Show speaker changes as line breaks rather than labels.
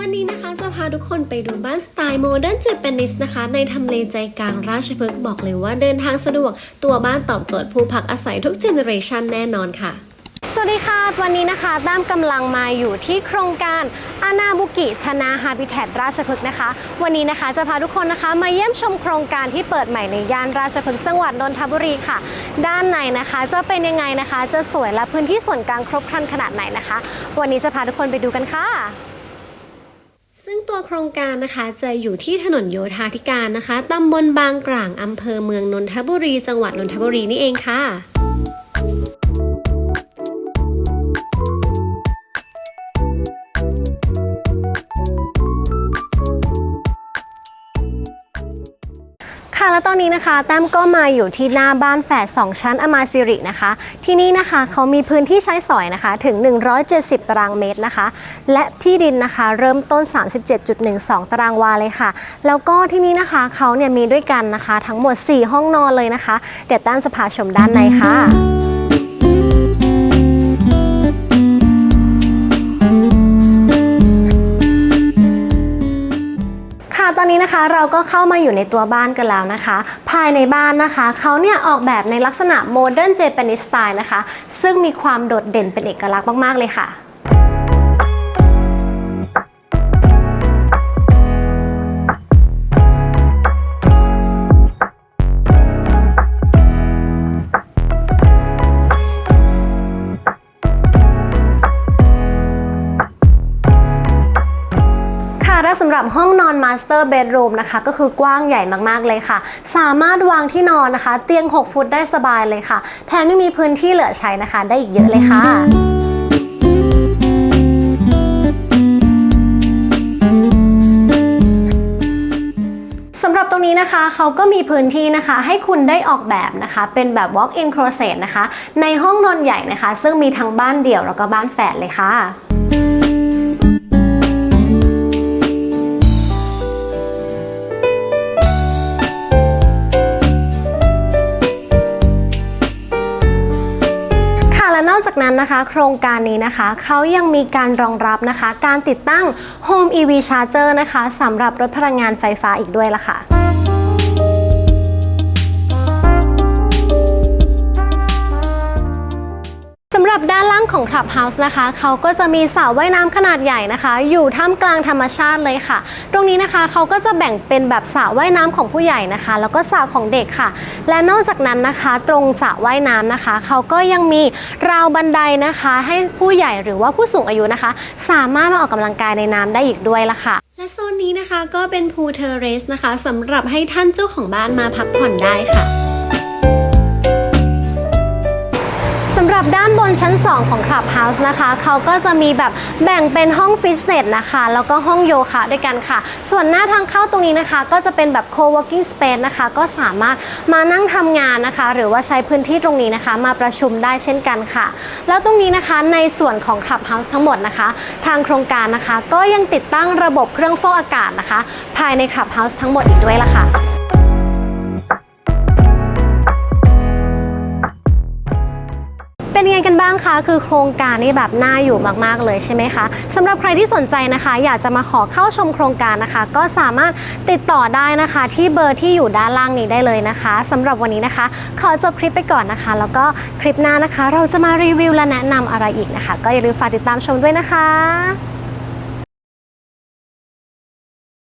วันนี้นะคะจะพาทุกคนไปดูบ้านสไตล์โมเดิร์นเจแปนิสนะคะ ในทำเลใจกลางราชพฤกษ์บอกเลยว่าเดินทางสะดวก ตัวบ้านตอบโจทย์ผู้พักอาศัยทุกเจเนอเรชันแน่นอนค่ะ สวัสดีค่ะ วันนี้นะคะด้ามกำลังมาอยู่ที่โครงการอานาบุกิชนาฮาบิแทตราชพฤกษ์นะคะ วันนี้นะคะจะพาทุกคนนะคะ มาเยี่ยมชมโครงการที่เปิดใหม่ในย่านราชพฤกษ์จังหวัดนนทบุรีค่ะ ด้านในนะคะจะเป็นยังไงนะคะ จะสวยและพื้นที่ส่วนกลางครบครันขนาดไหนนะคะ วันนี้จะพาทุกคนไปดูกันค่ะ ซึ่งตัวโครงการนะคะจะอยู่ที่ถนนโยธาธิการนะคะตำบลบางกลางอำเภอเมืองนนทบุรี จังหวัดนนทบุรีนี่เองค่ะ และตอนนี้นะคะแต้มก็มาอยู่ที่หน้าบ้านแฝด2ชั้นอมาซิรินะคะ ที่นี่นะคะเขามีพื้นที่ใช้สอยนะคะถึง 170 ตารางเมตรนะคะ และที่ดินนะคะเริ่มต้น 37.12 ตารางวาเลยค่ะ แล้วก็ที่นี่นะคะเขาเนี่ยมีด้วยกันนะคะ ทั้งหมด 4 ห้องนอนเลยนะคะ เดี๋ยวแต้มจะพาชมด้านในค่ะ นนี้นะคะเราก็เข้ามาอยู่ในตัวบ้านกันแล้วนะคะ ภายในบ้านนะคะเขาเนี่ยออกแบบในลักษณะโมเดิร์นเจแปนิสสไตล์นะคะ ซึ่งมีความโดดเด่นเป็นเอกลักษณ์มาก ๆ เลยค่ะ และสำหรับห้องนอนมาสเตอร์เบดรูมนะคะ ก็คือกว้างใหญ่มากๆเลยค่ะ สามารถวางที่นอนนะคะ เตียง 6 ฟุตได้สบายเลยค่ะ แถมยังมีพื้นที่เหลือใช้นะคะ ได้อีกเยอะเลยค่ะสำหรับตรงนี้นะคะเขาก็มีพื้นที่นะคะให้คุณได้ออกแบบนะคะ เป็นแบบ walk-in closet นะคะ ในห้องนอนใหญ่นะคะ ซึ่งมีทั้งบ้านเดี่ยวแล้วก็บ้านแฝดเลยค่ะ อกจากนั้นนะคะ โครงการนี้นะคะ เขายังมีการรองรับนะคะ การติดตั้ง Home EV Charger นะคะสำหรับรถพลังงานไฟฟ้าอีกด้วยล่ะค่ะ ของ Clubhouse นะคะ เขาก็จะมีสระว่ายน้ำขนาดใหญ่นะคะ อยู่ท่ามกลางธรรมชาติเลยค่ะ ตรงนี้นะคะเขาก็จะแบ่งเป็นแบบสระว่ายน้ำของผู้ใหญ่นะคะ แล้วก็สระของเด็กค่ะ และนอกจากนั้นนะคะ ตรงสระว่ายน้ำนะคะ เขาก็ยังมีราวบันไดนะคะ ให้ผู้ใหญ่หรือว่าผู้สูงอายุนะคะ สามารถมาออกกำลังกายในน้ำได้อีกด้วยละค่ะ และโซนนี้นะคะก็เป็นพูเทเรสนะคะสำหรับให้ท่านเจ้าของบ้านมาพักผ่อนได้ค่ะ รับด้านบนชั้น 2 ของ Clubhouse นะคะ เขาก็จะมีแบบแบ่งเป็นห้องฟิตเนสนะคะ แล้วก็ห้องโยคะด้วยกันค่ะ ส่วนหน้าทางเข้าตรงนี้นะคะ ก็จะเป็นแบบ co-working space นะคะ ก็สามารถมานั่งทำงานนะคะ หรือว่าใช้พื้นที่ตรงนี้นะคะ มาประชุมได้เช่นกันค่ะ แล้วตรงนี้นะคะในส่วนของ Clubhouse ทั้งหมดนะคะ ทางโครงการนะคะ ก็ยังติดตั้งระบบเครื่องฟอกอากาศนะคะ ภายใน Clubhouse ทั้งหมดอีกด้วยล่ะค่ะ เป็นยังไงกันบ้างคะ คือโครงการนี่แบบน่าอยู่มากๆเลยใช่ไหมคะสำหรับใครที่สนใจนะคะ อยากจะมาขอเข้าชมโครงการนะคะ ก็สามารถติดต่อได้นะคะ ที่เบอร์ที่อยู่ด้านล่างนี้ได้เลยนะคะสำหรับวันนี้นะคะ ขอจบคลิปไปก่อนนะคะ แล้วก็คลิปหน้านะคะ เราจะมารีวิวและแนะนำอะไรอีกนะคะ ก็อย่าลืมฝากติดตามชมด้วยนะคะ